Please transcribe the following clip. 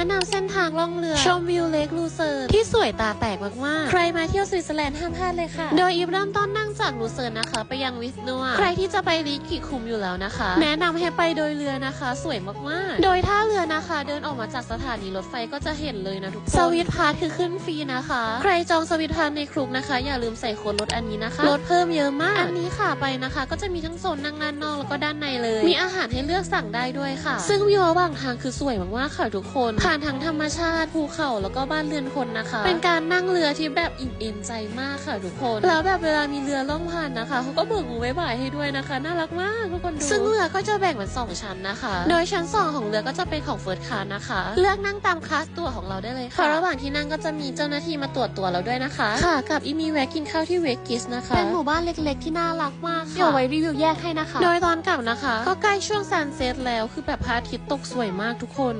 นะนำเส้นทางล่องเรือ ชมวิวเลกลูเซิร์นที่สวยตาแตกมากๆ ใครมาเที่ยวสวิตเซอร์แลนด์ห้ามพลาดเลยค่ะ โดยอีฟเริ่มต้นนั่งจากลูเซิร์นนะคะ ไปยังวิสนัวใครที่จะไปลีกิคุมอยู่แล้วนะคะ แนะนำให้ไปโดยเรือนะคะ สวยมากๆ โดยท่าเรือนะคะ เดินออกมาจากสถานีรถไฟก็จะเห็นเลยนะทุกคน สวิตพาร์ทคือขึ้นฟรีนะคะ ใครจองสวิตพาร์ทในครุกนะคะ อย่าลืมใส่โค้ดลดอันนี้นะคะลดเพิ่มเยอะมาก อันนี้ค่ะไปนะคะ ก็จะมีทั้งโซนนั่งด้านนอกแล้วก็ด้านในเลย มีอาหารให้เลือกสั่งได้ด้วยค่ะ ซึ่งวิวระหว่างทางคือสวยมากๆค่ะทุกคนผ่านทั้งธรรมชาติภูเขาแล้วก็บ้านเรือนคนนะคะ เป็นการนั่งเรือที่แบบอิ่มเอมใจมากค่ะทุกคน แล้วแบบเวลามีเรือล่องผ่านนะคะเขาก็เบิกมือไว้บ่ายให้ด้วยนะคะ น่ารักมากทุกคนดู ซึ่งเรือก็จะแบ่งเป็นสองชั้นนะคะ โดยชั้นสองของเรือก็จะเป็นของเฟิร์สคลาสนะคะ เลือกนั่งตามคลาสตั๋วของเราได้เลยค่ะระหว่างที่นั่งก็จะมีเจ้าหน้าที่มาตรวจตั๋วเราด้วยนะคะค่ะกับอีมีแวะกินข้าวที่เวกิสนะคะเป็นหมู่บ้านเล็กๆที่น่ารักมากค่ะเดี๋ยวไว้รีวิวแยกให้นะคะ โดยตอนกลับนะคะ ก็ใกล้ช่วงซันเซ็ตแล้วคือแบบพระอาทิตย์ตกสวยมากทุกคน